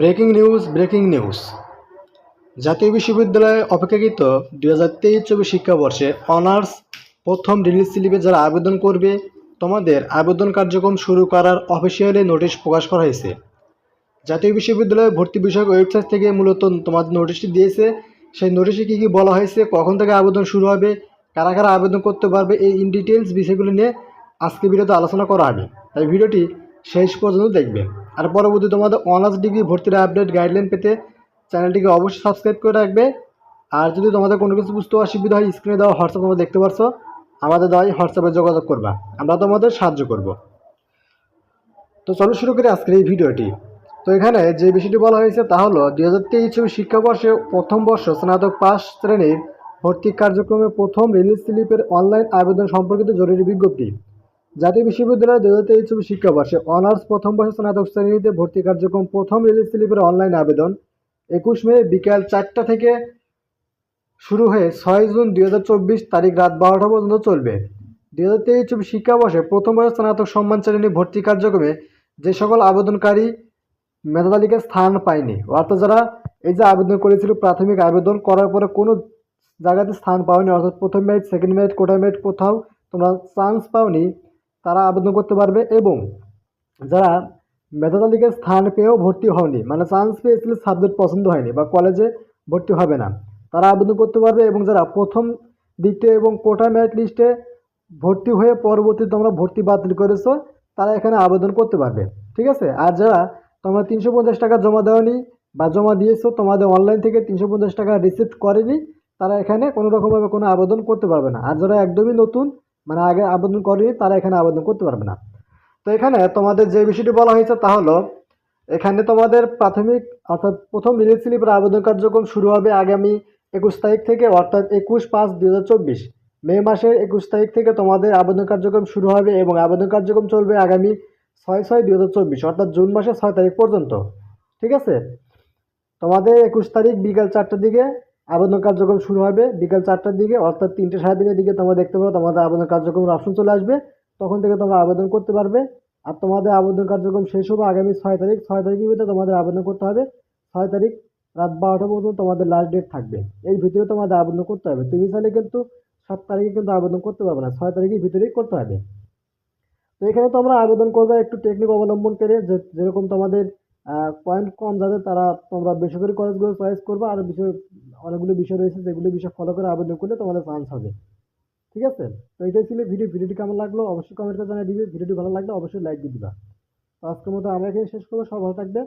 Breaking news breaking news. জাতীয় বিশ্ববিদ্যালয়ে অপেক্ষাকৃত দুই হাজার তেইশ চব্বিশ শিক্ষাবর্ষে অনার্স প্রথম রিলিজ স্লিপে যারা আবেদন করবে, তোমাদের আবেদন কার্যক্রম শুরু করার অফিসিয়ালি নোটিশ প্রকাশ করা হয়েছে। জাতীয় বিশ্ববিদ্যালয়ে ভর্তি বিষয়ক ওয়েবসাইট থেকে মূলত তোমাদের নোটিশটি দিয়েছে। সেই নোটিশে কী কী বলা হয়েছে, কখন থেকে আবেদন শুরু হবে, কারা কারা আবেদন করতে পারবে, এই ইন ডিটেলস বিষয়গুলো নিয়ে আজকে ভিডিওতে আলোচনা করা হবে। তাই ভিডিওটি শেষ পর্যন্ত দেখবে আর পরবর্তী তোমাদের অনার্স ডিগ্রি ভর্তির আপডেট গাইডলাইন পেতে চ্যানেলটিকে অবশ্যই সাবস্ক্রাইব করে রাখবে। আর যদি তোমাদের কোনো কিছু বুঝতে অসুবিধা হয় স্ক্রিনে দেওয়া হোয়াটসঅ্যাপ তোমরা দেখতে পারছ, আমাদের দ্বারাই হোয়াটসঅ্যাপে যোগাযোগ করবা। আমরা তোমাদের সাহায্য করব। তো চলো শুরু করি আজকের এই ভিডিওটি। তো এখানে যে বিষয়টি বলা হয়েছে তা হলো, দুই হাজার তেইশ শিক্ষাবর্ষে প্রথম বর্ষ স্নাতক পাস শ্রেণির ভর্তি কার্যক্রমে প্রথম রিলিজ স্লিপের অনলাইন আবেদন সম্পর্কিত জরুরি বিজ্ঞপ্তি। জাতীয় বিশ্ববিদ্যালয় দু হাজার তেইশ চব্বিশ শিক্ষাবর্ষে অনার্স প্রথম বর্ষ স্নাতক শ্রেণীতে ভর্তি কার্যক্রম প্রথম রিলিজ স্লিপের অনলাইন আবেদন। একুশ মে বিকাল চারটা থেকে শুরু হয়ে ছয় জুন দুই হাজার চব্বিশ তারিখ রাত বারোটা পর্যন্ত চলবে। দুই হাজার তেইশ চব্বিশ শিক্ষাবর্ষে প্রথম বর্ষ স্নাতক সম্মান শ্রেণি ভর্তি কার্যক্রমে যে সকল আবেদনকারী মেধা তালিকায় স্থান পায়নি, অর্থাৎ যারা এই যে আবেদন করেছিল প্রাথমিক আবেদন করার পরে কোনো জায়গাতে স্থান পাওনি, অর্থাৎ প্রথম merit second merit quota merit কোথাও তোমরা চান্স পাওনি তারা আবেদন করতে পারবে এবং যারা মেধা তালিকায় স্থান পেয়েও ভর্তি হয়নি মানে চান্স পেয়েছিল সাবজেক্ট পছন্দ হয়নি বা কলেজে ভর্তি হবে না, তারা আবেদন করতে পারবে এবং যারা প্রথম দিকতে এবং কোটা মেরিট লিস্টে ভর্তি হয়ে পরবর্তী তোমরা ভর্তি বাতিল করেছ, তারা এখানে আবেদন করতে পারবে, ঠিক আছে? আর যারা তোমরা তিনশো পঞ্চাশ টাকা জমা দেওয়ানি বা জমা দিয়েছ, তোমাদের অনলাইন থেকে তিনশো পঞ্চাশ টাকা রিসিভ করেনি, তারা এখানে কোনো রকমভাবে কোনো আবেদন করতে পারবে না। আর যারা একদমই নতুন মানে আগে আবেদন করেনি তারা এখানে আবেদন করতে পারবে না। তো এখানে তোমাদের যে বিষয়টি বলা হয়েছে তা হলো, এখানে তোমাদের প্রাথমিক অর্থাৎ প্রথম রিলিজ স্লিপের আবেদন কার্যক্রম শুরু হবে আগামী একুশ তারিখ থেকে, অর্থাৎ একুশ পাঁচ চব্বিশ। মে মাসের একুশ তারিখ থেকে তোমাদের আবেদন কার্যক্রম শুরু হবে এবং আবেদন কার্যক্রম চলবে আগামী ছয় ছয় চব্বিশ, অর্থাৎ জুন মাসের ছয় তারিখ পর্যন্ত। ঠিক আছে? তোমাদের একুশ তারিখ বিকাল চারটার দিকে আবেদন কার্যক্রম শুরু হবে বিকাল চারটার দিকে, অর্থাৎ তিনটে সাড়ে তিনটের দিকে তোমরা দেখতে পারো, তোমাদের আবেদন কার্যক্রম অপশন চলে আসবে। তখন থেকে তোমরা আবেদন করতে পারবে। আর তোমাদের আবেদন কার্যক্রম শেষ হবে আগামী ছয় তারিখ। ছয় তারিখের ভিতরে তোমাদের আবেদন করতে হবে। ছয় তারিখ রাত বারোটা পর্যন্ত তোমাদের লাস্ট ডেট থাকবে। এই ভিতরে তোমাদের আবেদন করতে হবে। তুমি চাইলে কিন্তু সাত তারিখে কিন্তু আবেদন করতে পারবে না। ছয় তারিখের ভিতরেই করতে হবে। তো এখানে তোমরা আবেদন করবে একটু টেকনিক অবলম্বন করে, যে যেরকম তোমাদের পয়েন্ট কম যাতে তারা তোমরা বেসরকারি কলেজগুলো চয়েস করবে, আর বিষয়, অনেকগুলো বিষয় রয়েছে যেগুলো বিষয় ফলো করে আবেদন করলে তোমাদের চান্স হবে। ঠিক আছে? তো এটাই ছিল ভিডিও ভিডিওটি কেমন লাগল অবশ্যই কমেন্ট জানিয়ে দিবে। ভিডিওটি ভালো লাগলে অবশ্যই লাইক দিয়ে দিবা। তো আজকের মতো আমরা এখানে শেষ করব। সব ভালো থাকবে